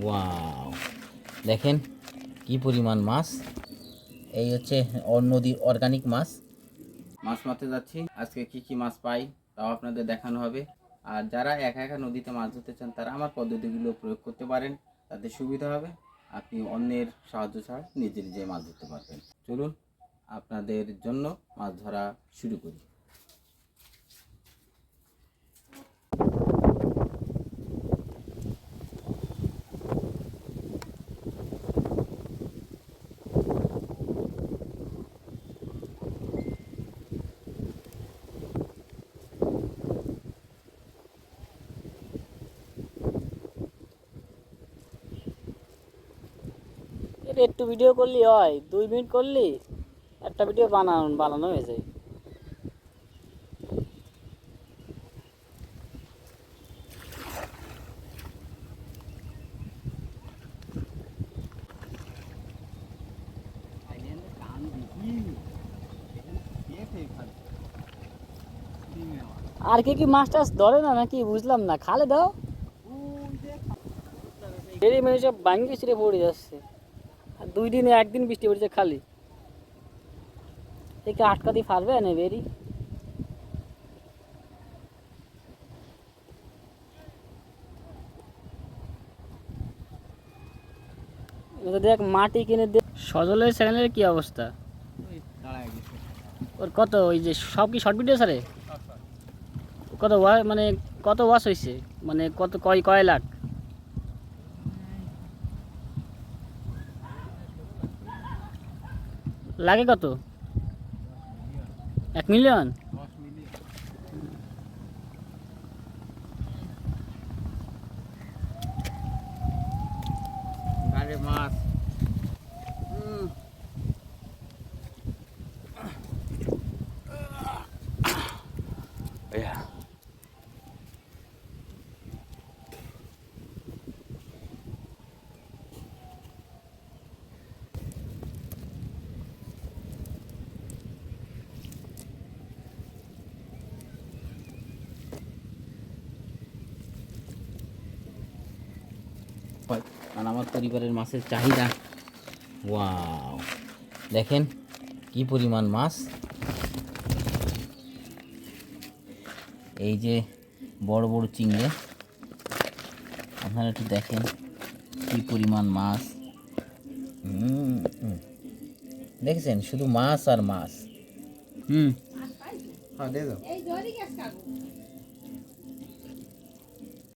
Wow দেখেন কি পরিমাণ মাছ। এই হচ্ছে নদীর অর্গানিক মাছ। মাছ মারতে যাচ্ছি। আজকে কি কি মাছ পাই তাও আপনাদের দেখানো হবে। আর যারা একা একা নদীতে মাছ ধরতে চান, তারা আমার পদ্ধতিগুলো প্রয়োগ করতে পারেন। তাতে সুবিধা হবে। আপনি অন্যের সাহায্য ছাড়া নিজে নিজে মাছ ধরতে পারবেন। চলুন আপনাদের জন্য মাছ ধরা শুরু করি। এটা একটু ভিডিও করলি হয় দুই মিনিট করলি একটা ভিডিও বানানো বানানো হয়ে যায়। আর কি কি মাছ টাছ ধরে না নাকি বুঝলাম না খালে দাও। মেরে সব ভাঙ্গি ছিঁড়ে পড়ে যাচ্ছে। আর দুই দিনে একদিন বৃষ্টি পড়েছে খালি। একে আটকাতে পারবে না বেরি? দেখ মাটি কিনে দে সজলের চ্যানেলের কি অবস্থা? ওর কত ওই যে সব কি শর্ট ভিডিও সারে কত ওয়া- মানে কত ওয়াশ হয়েছে মানে কত কয় কয় লাখ? লাগে কত? এক মিলিয়ন আরে মাছ হয় কারণ আমার পরিবারের মাছের চাহিদা। ওয়াও দেখেন কি পরিমাণ মাছ। এই যে বড় বড় চিংড়ি। আপনারা একটু দেখেন কি পরিমাণ মাছ। দেখেছেন? শুধু মাছ আর মাছ। হুম। হ্যাঁ